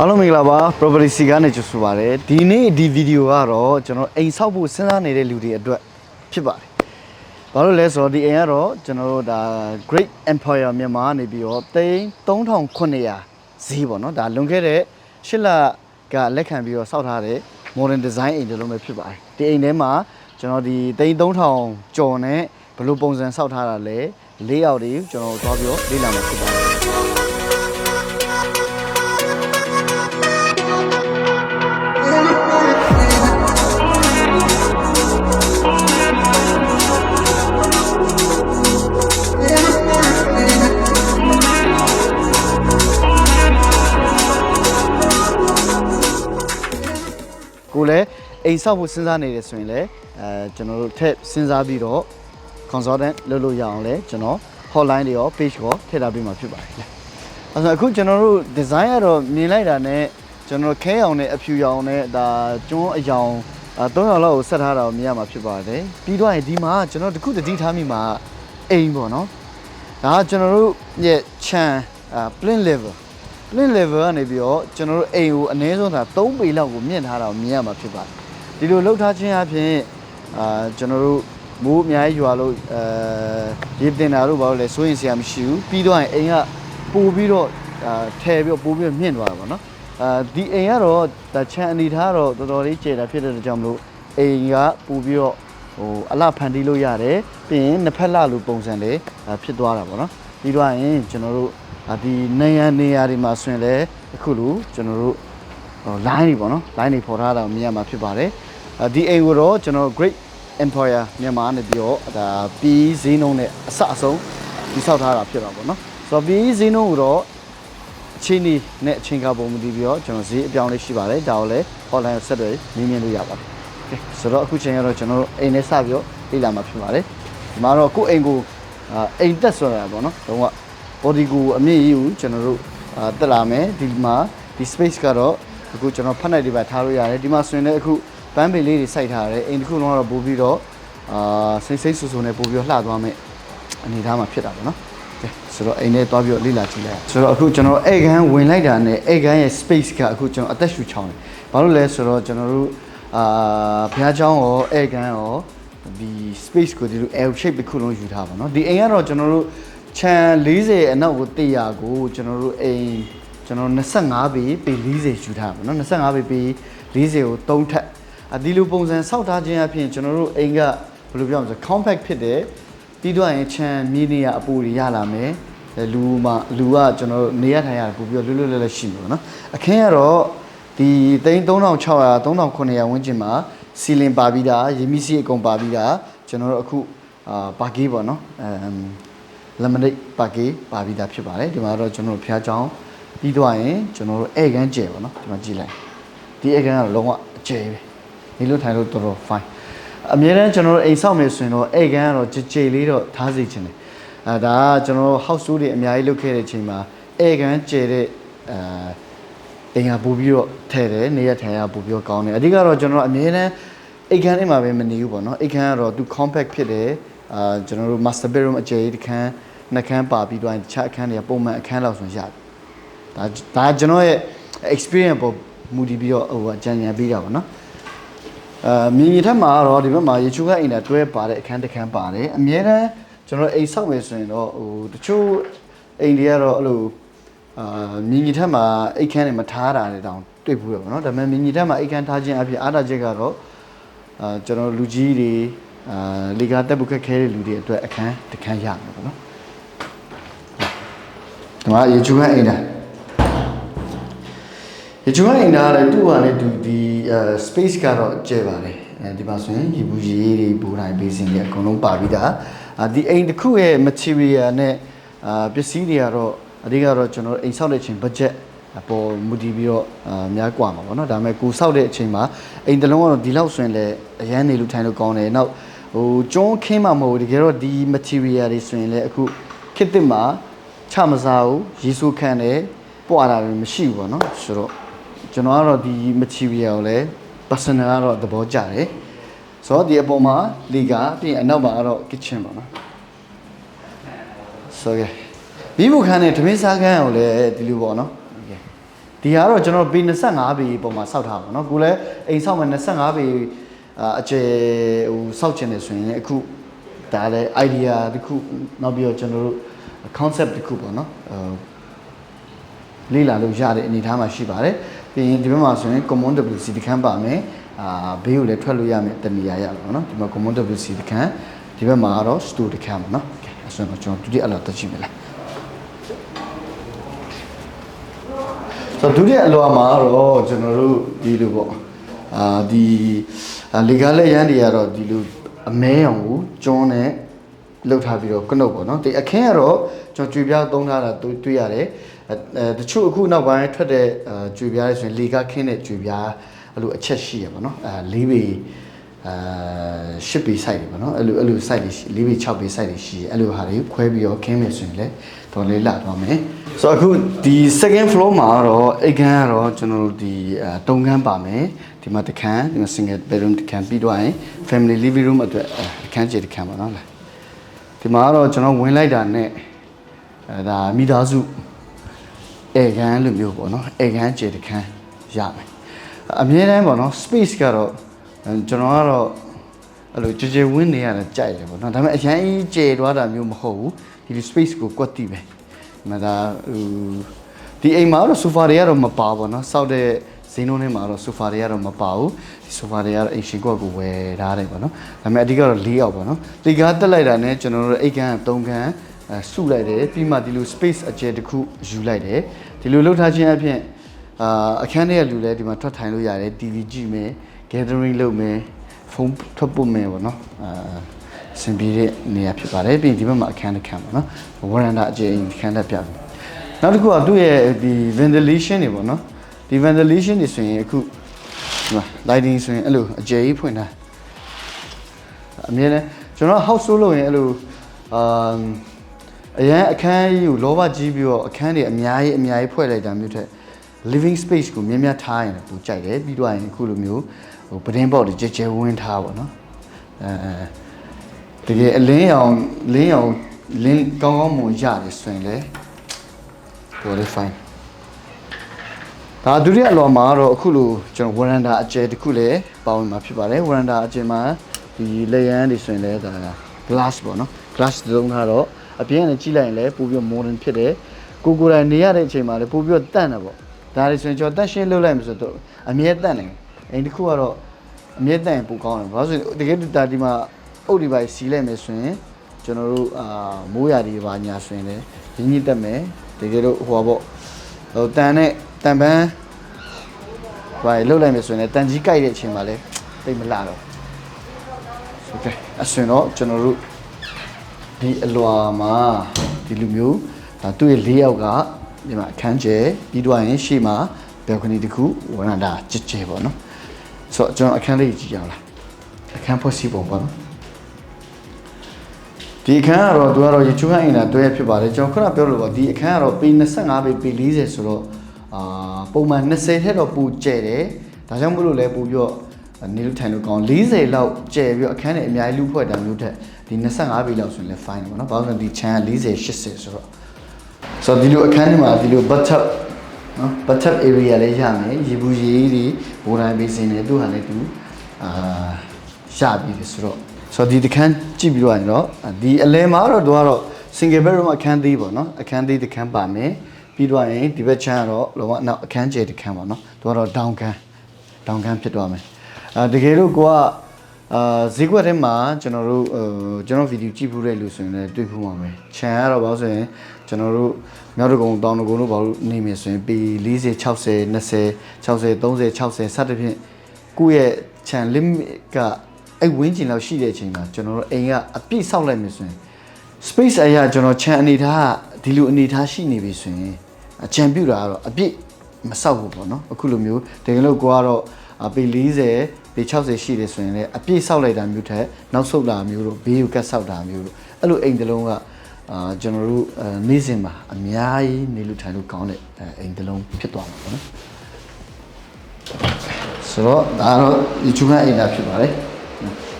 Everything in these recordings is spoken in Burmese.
အားလုံးမင်္ဂလာပါ property စီကနေကြိုဆိုပါရစေဒီနေ့ဒီဗီဒီယိုကတော့ကျွန်တော်အိမ်ဆောက်ဖို့စဉ်းစားနေတဲ့လူတွေအတွက်ဖြစ်ပါတယ်ဘာလို့လဲဆိုတော့ဒီအိမ်ကတော့ကျွန်တော်တို့ဒါ Great Empire မြန်မာနေပြီးတော့သိန်း3900ဈေးပေါ့နော်ဒါလွန်ခဲ့တဲ့၈လကလက်ခံပြီးတော့စောက်ထားတဲ့ modern design အိမ်တစ်လုံးပဲဖြစ်ပါတယ်ဒီအိမ်ထဲမှာကျွန်တော်ဒီသိန်း3000ကျော်နဲ့ဘယ်လိုပုံစံစောက်ထားတာလဲလေးယောက်တွေကျွန်တော်တို့သွားပြီးတော့လေ့လာမှာဖြစ်ပါတယ် ကိုလည်းအိမ်ဆောက်ဖို့စဉ်းစားနေတယ်ဆိုရင်လည်းအဲကျွန်တော်တို့ထက်စဉ်းစားပြီးတော့ consultant လုပ်လို့ရအောင်လဲကျွန်တော် hotline တွေရော page ရောထည့်ထားပေးမှာဖြစ်ပါတယ်။အဲဆိုအခုကျွန်တော်တို့ design ကတော့မြင်လိုက်တာနဲ့ကျွန်တော်ခဲရောင်နဲ့အဖြူရောင်နဲ့ဒါကျွန်းအယောင်အဲ၃ရောင်လောက်ကိုဆက်ထားတာကိုမြင်ရမှာဖြစ်ပါတယ်။ပြီးတော့ရင်ဒီမှာကျွန်တော်တခုတတိထားမိမှာအိမ်ပေါ့နော်။ဒါကကျွန်တော်တို့ရဲ့ chan အာ plain level plain level ကနေပြီးတော့ကျွန်တော်တို့အိမ်ကိုအနည်းဆုံးဒါ3ပေလောက်ကိုမြင့်ထားတာကိုမြင်ရမှာဖြစ်ပါတယ်။ဒီလိုလှုပ်ထားခြင်းအပြင်အာကျွန်တော်တို့မိုးအများကြီးရွာလို့အဲရေတင်တာတို့ဘာလို့လဲစိုးရင်စရာမရှိဘူးပြီးတော့ရင်အိမ်ကပို့ပြီးတော့အာထဲပြီးတော့ပို့ပြီးတော့မြင့်သွားတာပေါ့နော်အာဒီအိမ်ကတော့ဒါချန်အနေထားတော့တော်တော်လေးကျယ်တာဖြစ်တဲ့အတွက်ကြောင့်မလို့အိမ်ကပို့ပြီးတော့ဟိုအလှဖန်တီးလို့ရတယ်ပြီးရင်နှစ်ဖက်လှလိုပုံစံလေးအာဖြစ်သွားတာပေါ့နော်ပြီးတော့ရင်ကျွန်တော်တို့အာ ဒီနေရနေရာတွေမှာဆိုရင်လည်းအခုလိုကျွန်တော်တို့ဟို line တွေပေါ့နော် line တွေပေါ်ထားတာကိုမြင်ရမှာဖြစ်ပါတယ်အဲဒီအိမ်ကိုတော့ကျွန်တော် Great Empire မြန်မာနေပြီးတော့ဒါပြီးဈေးနှုန်းနဲ့အဆအဆုံးတိစောက်ထားတာဖြစ်တာပေါ့နော်ဆိုတော့ပြီးဈေးနှုန်းကိုတော့အချိန်ဒီနဲ့အချိန်ကပုံမူတည်ပြီးတော့ကျွန်တော်ဈေးအပြောင်းလေးရှိပါတယ်ဒါကိုလည်း online ကိုဆက်သွယ်မြင်မြင်လို့ရပါတယ်ကဲဆိုတော့အခုချိန်ကတော့ကျွန်တော်တို့အိမ်နဲ့စပြီးတော့လေ့လာမှာဖြစ်ပါတယ်ဒီမှာတော့ကိုယ့်အိမ်ကိုအာအိမ်တက်ဆိုတာပေါ့နော်တော့က body ကိုအမြင့်ကြီးကိုကျွန်တော်တို့အာတက်လာမယ်ဒီမှာဒီ space ကတော့အခုကျွန်တော်ဖက်နိုင်တွေပါထားလို့ရတယ်ဒီမှာဆိုရင်လည်းအခုပန်းပင်လေးတွေစိုက်ထားရတယ်အိမ်တစ်ခုလုံးကတော့ပို့ပြီးတော့အာစိတ်စိတ်ဆူဆူနဲ့ပို့ပြီးတော့လှသွားမယ်အနေထားမှာဖြစ်တာပေါ့နော်ကဲဆိုတော့အိမ်ထဲသွားပြီးတော့လေ့လာကြည့်လိုက်အောင်ဆိုတော့အခုကျွန်တော်အိတ်ခမ်းဝင်လိုက်တာနဲ့အိတ်ခမ်းရဲ့ space ကအခုကျွန်တော်အသက်ရှူချောင်းတယ်ဘာလို့လဲဆိုတော့ကျွန်တော်တို့အာဘုရားကျောင်းရောအိတ်ခမ်းရောဒီ space ကိုဒီလို L shape တစ်ခုလုံးယူထားပါတော့ဒီအိမ်ကတော့ကျွန်တော်တို့ ခြံ40အနောက်ကို100ကိုကျွန်တော်တို့အိမ်ကျွန်တော်25ပေပေ40ယူထားပါတော့25ပေပေ40ကို3ထပ်အဒီလိုပုံစံစောက်ထားခြင်းအပြင်ကျွန်တော်တို့အိမ်ကဘယ်လိုပြောမလဲ compact ဖြစ်တယ်ပြီးတော့ရင်ခြံမြေနေရအပူတွေရလာမယ်အဲလူမှာလူကကျွန်တော်တို့နေရထိုင်ရပို့ပြီးတော့လွတ်လွတ်လပ်လပ်ရှိမှာပေါ့နော်အခင်းကတော့ဒီ3600 3900ဝန်းကျင်မှာစီလင်ပါပြီးသားရေမီစီအကုန်ပါပြီးသားကျွန်တော်တို့အခုအာပါကေးပေါ့နော်အမ် လမနိတ်ပါကေးပါပြီးသားဖြစ်ပါတယ်ဒီမှာတော့ကျွန်တော်တို့ဖျားချောင်းပြီးတော့ရင်ကျွန်တော်တို့ဧကန်ကျဲပေါ့နော်ဒီမှာကြည့်လိုက်ဒီဧကန်ကတော့လုံးဝအကျဲပဲနေလို့ထိုင်လို့တော်တော် fine အများတန်းကျွန်တော်တို့အိမ်ဆောက်မယ်ဆိုရင်တော့ဧကန်ကတော့ကြည်ကြည်လေးတော့ထားစီခြင်းတယ်အဲဒါကကျွန်တော်တို့ house tour တွေအများကြီးလုပ်ခဲ့တဲ့အချိန်မှာဧကန်ကျဲတဲ့အဲအိမ်ကပို့ပြီးတော့ထဲတယ်နေရထိုင်ရပို့ပြီးတော့ကောင်းတယ်အဓိကတော့ကျွန်တော်တို့အမြဲတမ်းအိတ်ခမ်းအိမ်မှာပဲမနေဘူးပေါ့နော်အိတ်ခမ်းကတော့သူ compact ဖြစ်တယ်အာကျွန်တော်တို့ master bedroom အကျယ်ကြီးတစ်ခန်း နှစ်ခန်းပါပြီးတော့တခြားအခန်းတွေကပုံမှန်အခန်းလောက်ဆိုရတယ်ဒါဒါကျွန်တော်ရဲ့ experience ပေါ်မူတည်ပြီးတော့ဟိုအကြံဉာဏ်ပေးတာပေါ့နော်အာမြင်မြင်ထက်မှာတော့ဒီဘက်မှာရေချိုးခန့်အိမ်တာတွဲပါတဲ့အခန်းတစ်ခန်းပါတယ်အမြဲတမ်းကျွန်တော်တို့အိမ်ဆောက်မယ်ဆိုရင်တော့ဟိုတချို့အိမ်တွေကတော့အဲ့လိုအာမြင်ကြီးထက်မှာအိတ်ခမ်းတွေမထားတာတွေတောင်တွေ့ဘူးရပါတော့ဒါပေမဲ့မြင်ကြီးထက်မှာအိတ်ခမ်းထားခြင်းအဖြစ်အားတာချက်ကတော့အာကျွန်တော်လူကြီးတွေအာလေကာတက်ပုတ်ခက်ခဲတဲ့လူတွေအတွက်အခန်းတစ်ခန်းရမှာပေါ့နော် ဒီမှာရေချူခန့်အိမ်တာရေချူခန့်အိမ်တာကလည်းသူ့ဟာနဲ့သူဒီအဲ space ကတော့ကျဲပါတယ်အဲဒီမှာဆိုရင်ရေဘူးရေတွေဘူတိုင်းဘေးစင်တွေအကုန်လုံးပါပြီးသားအာဒီအိမ်တစ်ခုရဲ့ material နဲ့အာပစ္စည်းတွေကတော့အဓိကတော့ကျွန်တော်အိမ်ဆောက်တဲ့အချိန် budget အပေါ်မူတည်ပြီးတော့အာများกว่าမှာပေါ့နော်ဒါပေမဲ့ကိုဆောက်တဲ့အချိန်မှာအိမ်တစ်လုံးကတော့ဒီလောက်ဆိုရင်လည်းအရန်နေလို့ထိုင်လို့ကောင်းတယ်နောက်ဟိုကျွန်းခင်းမှာမဟုတ်ဘူးတကယ်တော့ဒီ material တွေဆိုရင်လည်းအခုခေတ်သစ်မှာ ချမစားဘူးရီဆိုခံတယ်ပွာတာလည်းမရှိဘူးပေါ့နော်ဆိုတော့ကျွန်တော်ကတော့ဒီမချီဗီယာကိုလည်း personal ကတော့သဘောကျတယ်ဆိုတော့ဒီအပေါ်မှာလီကာပြီးရင်အနောက်မှာကတော့ kitchen ပေါ့နော်ဆိုရယ်မိမှုခန်းနဲ့ဓမင်းစားခန်းကိုလည်းဒီလိုပေါ့နော်ဒီကတော့ကျွန်တော်ပေ25ပေပုံမှာစောက်ထားပါတော့ကိုလည်းအိမ်ဆောက်မှာ25ပေအကျယ်ဟိုစောက်ချင်တယ်ဆိုရင်အခုဒါလည်း idea တစ်ခုနောက်ပြီးတော့ကျွန်တော်တို့ concept တစ်ခုပေါ့နော်လေ့လာလို့ရတဲ့အနေအထားမှာရှိပါတယ်ပြီးရင်ဒီဘက်မှာဆိုရင် common WC တခန်းပါမယ်အာဘေးကိုလည်းထွက်လို့ရမယ်တနေရာရပါတော့နော်ဒီမှာ common WC တခန်းဒီဘက်မှာကတော့ store တခန်းပေါ့နော်အဲဆိုတော့ကျွန်တော်ဒုတိယအလောက်တက်ကြည့်မလားဆိုတော့ဒုတိယအလောမှာတော့ကျွန်တော်တို့ဒီလိုပေါ့အာဒီလေကားလက်ရန်တွေကတော့ဒီလိုအမဲအောင်ကိုကျွန်းနဲ့ လှုပ်ထားပြီးတော့ကနုတ်ပေါ့နော်ဒီအခင်းကတော့ကျွန်တော်ကြွေပြားသုံးထားတာတွေ့တွေ့ရတယ်အဲအဲတချို့အခုနောက်ပိုင်းထွက်တဲ့အာကြွေပြားတွေဆိုရင်လေကားခင်းတဲ့ကြွေပြားအဲ့လိုအချက်ရှိရပါတော့အဲ၄ပေအာ၈ပေ site တွေပေါ့နော်အဲ့လိုအဲ့လို site တွေရှိ၄ပေ6ပေ site တွေရှိတယ်အဲ့လိုဟာတွေခွဲပြီးတော့ခင်းမယ်ဆိုရင်လည်းတော်လေးလာသွားမယ်ဆိုတော့အခုဒီ second floor မှာတော့အိတ်ခမ်းကတော့ကျွန်တော်တို့ဒီအဲတုံခမ်းပါမယ်ဒီမှာတစ်ခန်းဒီမှာ single bedroom တစ်ခန်းပြီးတော့ရင် family living room အတွက်အဲအခန်းကျတစ်ခန်းပါနော်လား ဒီမှာကတော့ကျွန်တော်ဝင်လိုက်တာနဲ့အဲဒါမိသားစုဧကန်လိုမျိုးပေါ့နော်ဧကန်ကျေတခန်းရမယ်အမြဲတမ်းပေါ့နော် space ကတော့ကျွန်တော်ကတော့အဲ့လိုကြည်ကြည်ဝင်းနေရတာကြိုက်တယ်ပေါ့နော်ဒါပေမဲ့အရန်ကြီးကျေသွားတာမျိုးမဟုတ်ဘူးဒီ space ကိုကွက်တိပဲမဒါဟိုဒီအိမ်မှာတော့ sofa တွေကတော့မပါပေါ့နော်စောက်တဲ့ ဈေးနှုန်းထဲမှာတော့ sofa တွေကတော့မပါဘူးဒီ sofa တွေကတော့အိမ်ရှင်ကွက်ကိုဝယ်ထားတယ်ပေါ့နော်ဒါပေမဲ့အဓိကတော့၄ယောက်ပေါ့နော်ဒီကားတက်လိုက်တာနဲ့ကျွန်တော်တို့အိတ်ခန်း၃ခန်းအဲစုလိုက်တယ်ပြီးမှဒီလို space အကျယ်တစ်ခုယူလိုက်တယ်ဒီလိုလှုပ်ထားခြင်းအပြင်အာအခန်းထဲကလူလည်းဒီမှာထွက်ထိုင်လို့ရတယ် TV ကြည့်မယ် gathering လုပ်မယ်ဖုန်းထွက်ပို့မယ်ပေါ့နော်အာစင်ပြေတဲ့နေရာဖြစ်ပါတယ်ပြီးရင်ဒီဘက်မှာအခန်းတစ်ခန်းပေါ့နော်ဝရန်တာအကျယ်ကြီးအခန်းတက်ပြမယ်နောက်တစ်ခုကသူ့ရဲ့ဒီ ventilation တွေပေါ့နော် ဒီ ventilation တွေဆိုရင်အခုဒီမှာ lighting ဆိုရင်အဲ့လိုအကျယ်ကြီးဖွင့်ထားအမြဲတမ်းကျွန်တော် house ဆိုးလို့ရင်အဲ့လိုအာအရန်အခန်းကြီးကိုလောဘကြီးပြီးတော့အခန်းတွေအများကြီးအများကြီးဖွဲ့လိုက်တာမျိုးထက် living space ကိုမြင်မြတ်ထားရင်လည်းပိုကြိုက်တယ်ပြီးတော့ရင်အခုလိုမျိုးဟိုပဒင်းပေါက်တွေကြဲကြဲဝင်းထားပါတော့အဲတကယ်အလင်းရောင်လင်းရောင်လင်းကောင်းကောင်းမွန်ရတယ်ဆိုရင်လည်းတော်လေး fine ဒါဒုတိယအလောမှာတော့အခုလိုကျွန်တော်ဝရန်ဒါအကျယ်တစ်ခုလည်းပါဝင်မှာဖြစ်ပါတယ်ဝရန်ဒါအကျယ်မှာဒီလေရန်တွေဆိုရင်လည်းဒါ glass ပေါ့နော် glass သုံးထားတော့အပြင်ကနေကြည့်လိုက်ရင်လည်းပိုပြီး modern ဖြစ်တယ်ကိုကိုယ်တိုင်နေရတဲ့အချိန်မှာလည်းပိုပြီးတန့်တယ်ပေါ့ဒါတွေဆိုရင်ကျွန်တော်တက်ရှင်းလုပ်လိုက်မှဆိုတော့အမြဲတန့်တယ်အိမ်တစ်ခုကတော့အမြဲတန့်ရင်ပိုကောင်းတယ်ဘာလို့ဆိုတကယ်ဒါဒီမှာအုပ်ဒီပိုင်းစီးလိုက်မယ်ဆိုရင်ကျွန်တော်တို့အာမိုးရာဒီပါညာဆိုရင်လည်းရင်းညစ်တက်မယ်တကယ်လို့ဟိုပါပေါ့ဟိုတန်နဲ့ တန်ပန်းဘာလှုပ်လိုက်မယ်ဆိုရင်လည်းတန်ကြီးကြိုက်တဲ့အချိန်မှာလည်းတိတ်မလှတော့ဆိုကဲအဆွင်တော့ကျွန်တော်တို့ဒီအလွာမှာဒီလူမျိုးဒါသူ့ရဲ့၄ယောက်ကဒီမှာအခန်းကျဲပြီးတော့ရင်ရှေ့မှာဘယ်ခဏဒီတစ်ခုဝရန်တာကြစ်ကျဲပေါ့နော်ဆိုတော့ကျွန်တော်အခန်းလေးကြည့်ကြအောင်လားအခန်းဖွဲ့စည်းပုံပေါ့နော်ဒီအခန်းကတော့သူကတော့ရေချိုးခန်းအိမ်သာတွဲဖြစ်ပါတယ်ကျွန်တော်ခုနပြောလို့ပါဒီအခန်းကတော့ပေ25ပေပေ40ဆိုတော့ အာပုံမှန်20ထက်တော့ပိုကျဲတယ်ဒါကြောင့်မို့လို့လဲပိုပြီးတော့နေလို့ထိုင်လို့ကောင်း40လောက်ကျဲပြီးတော့အခန်းနဲ့အများကြီးလူဖွဲ့တာမျိုးထက်ဒီ25ပေလောက်ဆိုရင်လည်း fine ပေါ့နော်ဘာလို့လဲဒီချမ်းက40 80ဆိုတော့ဆိုတော့ဒီလိုအခန်းထဲမှာဒီလို bathtub နော် bathtub area လေးရမယ်ရေဘူးရေတွေဘိုးတိုင်းဘေးစင်တွေသူ့ဟာလည်းသူအာရပြီလေဆိုတော့ဆိုတော့ဒီတခန်းကြည့်ပြီးတော့ရင်တော့ဒီအလဲမှာတော့သူကတော့ single bedroom အခန်းသေးပေါ့နော်အခန်းသေးတခန်းပါမယ် ပြီးတော့ရင်ဒီဘက်ချမ်းကတော့လောကနောက်အခန်းကျယ်တခန်းပါနော်သူကတော့ down ခန်း down ခန်းဖြစ်သွားမယ်အာတကယ်လို့ကိုကအာဈေးကွက်ထဲမှာကျွန်တော်တို့ဟိုကျွန်တော်ဗီဒီယိုကြည့်ဖူးတဲ့လူဆိုရင်လည်းတွေ့ဖူးမှာပဲခြံကတော့ဘာလို့ဆိုရင်ကျွန်တော်တို့မြောက်တကုံတောင်တကုံတို့ဘာလို့နေမယ်ဆိုရင်ပေ40 60 20 60 30 60စသဖြင့်ကိုယ့်ရဲ့ခြံ limit ကအဲ့ဝင်းကျင်လောက်ရှိတဲ့အချိန်မှာကျွန်တော်တို့အိမ်ကအပြည့်ဆောက်လိုက်မယ်ဆိုရင် space အရာကျွန်တော်ခြံအနေထားကဒီလိုအနေထားရှိနေပြီဆိုရင် အခြံပြူတာကတော့အပြည့်မဆောက်ဘူးပေါ့နော်အခုလိုမျိုးတကယ်လို့ကိုကတော့အပေ40ပေ60ရှိတယ်ဆိုရင်လည်းအပြည့်ဆောက်လိုက်တာမျိုးထက်နောက်ဆုတ်လာမျိုးတို့ဘေးကိုကတ်ဆောက်တာမျိုးတို့အဲ့လိုအိမ်တစ်လုံးကအာကျွန်တော်တို့အဲနေ့စဉ်မှာအများကြီးနေလို့ထိုင်လို့ကောင်းတဲ့အဲအိမ်တစ်လုံးဖြစ်သွားမှာပေါ့နော်ဆိုတော့ဒါတော့ဒီချူခန့်အိမ်သာဖြစ်ပါတယ်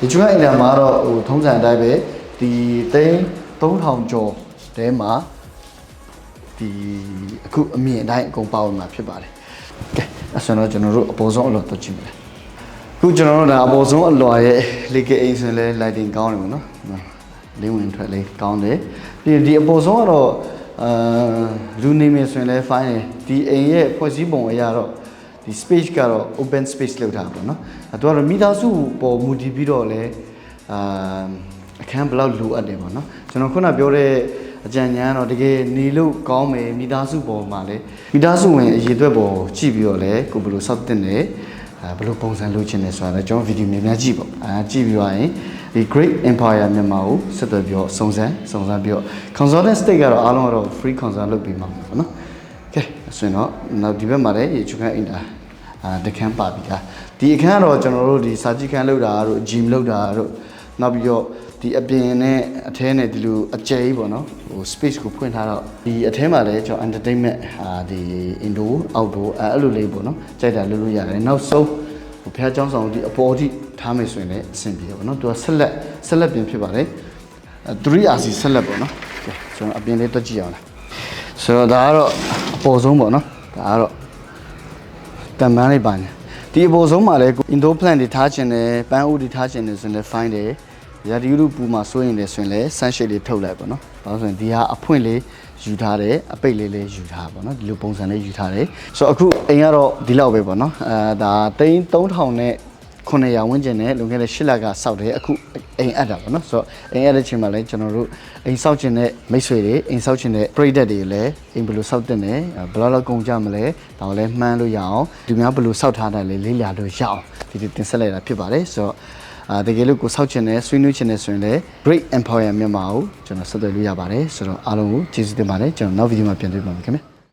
ဒီချူခန့်အိမ်သာမှာတော့ဟိုထုံးစံအတိုင်းပဲဒီသိန်း3000ကျော်တဲမှာ ဒီအခုအမြင့်အတိုင်းအကုန်ပါဝင်မှာဖြစ်ပါတယ်အဲ့ဆိုတော့ကျွန်တော်တို့အပေါ်ဆုံးအလွတ်တော့ကြည့်မယ်ခုကျွန်တော်တို့ဒါအပေါ်ဆုံးအလွတ်ရဲ့လေကအိမ်ဆိုရင်လဲ lighting ကောင်းတယ်ပေါ့နော်လင်းဝင်ထွက်လေးကောင်းတယ်ပြီးရင်ဒီအပေါ်ဆုံးကတော့အာလူနေမယ်ဆိုရင်လဲ fine တယ်ဒီအိမ်ရဲ့ဖွဲ့စည်းပုံအရာတော့ဒီ space ကတော့ open space လောက်ထားပါတော့။အဲတော့မိသားစုပေါ်မူတည်ပြီးတော့လဲအာအခန်းဘယ်လောက်လိုအပ်တယ်ပေါ့နော်။ကျွန်တော်ခုနပြောတဲ့ အကြံဉာဏ်ကတော့တကယ်နေလို့ကောင်းမယ်မိသားစုပေါ်မှာလဲမိသားစုဝင်အရေးအတွက်ပေါ်ကြည့်ပြီးတော့လဲကိုဘယ်လိုစောင့်တင်တယ်အဲဘယ်လိုပုံစံလုပ်ချင်တယ်ဆိုတာလဲကျွန်တော်ဗီဒီယိုများများကြည့်ပေါ့။အဲကြည့်ပြီးတော့ရင်ဒီ Great Empire မြန်မာကိုဆက်သွယ်ပြီးတော့စုံစမ်းစုံစမ်းပြီးတော့ consultant state ကတော့အားလုံးကတော့ free consult လုပ်ပြီးမှာပေါ့နော်။ Okay ဆိုရင်တော့နောက်ဒီဘက်မှာလည်းရေချူခန့်အင်တာအာတခန်းပါပြီလားဒီအခန်းကတော့ကျွန်တော်တို့ဒီစာကြည့်ခန်းလောက်တာတို့ gym လောက်တာတို့နောက်ပြီးတော့ ဒီအပြင်နဲ့အထဲနဲ့ဒီလိုအကျယ်ကြီးပေါ့နော်ဟို space ကိုဖွင့်ထားတော့ဒီအထဲမှာလည်းကျွန်တော် entertainment အာဒီ indoor outdoor အဲအဲ့လိုလေးပေါ့နော်ကြိုက်တာလုပ်လို့ရတယ်နောက်ဆုံးဟိုဖះเจ้าဆောင်ဒီအပေါ်အထိထားမယ်ဆိုရင်လည်းအဆင်ပြေပါနော်သူကဆက်လက်ဆက်လက်ပြင်ဖြစ်ပါတယ်အဲ 3RC ဆက်လက်ပေါ့နော်ကဲကျွန်တော်အပြင်လေးတွက်ကြည့်အောင်လားဆိုတော့ဒါကတော့အပေါ်ဆုံးပေါ့နော်ဒါကတော့ တန်ပန်းလေးပါနေဒီအပေါ်ဆုံးမှာလည်း indoor plant တွေထားခြင်းနဲ့ပန်းဥတွေထားခြင်းနဲ့ဆိုရင်လည်း fine တယ် ရာဒီဥပူမှာစိုးရင်လည်းဆိုရင်လည်း sunshade လေးထုတ်လိုက်ပါတော့။ဘာလို့ဆိုရင်ဒီဟာအဖွင့်လေးယူထားတယ်အပိတ်လေးလေးယူထားပါတော့ဒီလိုပုံစံလေးယူထားတယ်ဆိုတော့အခုအိမ်ကတော့ဒီလောက်ပဲပေါ့နော်အဲဒါတိန်း3000နဲ့900ဝန်းကျင်နဲ့လွန်ခဲ့တဲ့8လကစောက်တယ်အခုအိမ်အပ်တာပေါ့နော်ဆိုတော့အိမ်အပ်တဲ့ချိန်မှာလည်းကျွန်တော်တို့အိမ်စောက်ခြင်းနဲ့မိတ်ဆွေတွေအိမ်စောက်ခြင်းနဲ့ပရိသတ်တွေလည်းအိမ်ဘယ်လိုစောက်တင်တယ်ဘယ်လောက်လောက်ကုန်ကြမလဲဒါကိုလည်းမှန်းလို့ရအောင်လူများဘယ်လိုစောက်ထားတယ်လဲလေးလာလို့ရအောင်ဒီဒီတင်ဆက်လိုက်တာဖြစ်ပါတယ်ဆိုတော့ အာတကယ်လို့ကိုစောက်ခြင်းနဲ့ဆွေးနွေးခြင်းနဲ့ဆိုရင်လည်း Great Empire မြန်မာကိုကျွန်တော်ဆက်သွယ်လို့ရပါတယ်ဆိုတော့အားလုံးကိုကျေးဇူးတင်ပါတယ်ကျွန်တော်နောက်ဗီဒီယိုမှာပြန်တွေ့ပါမယ်ခင်ဗျာ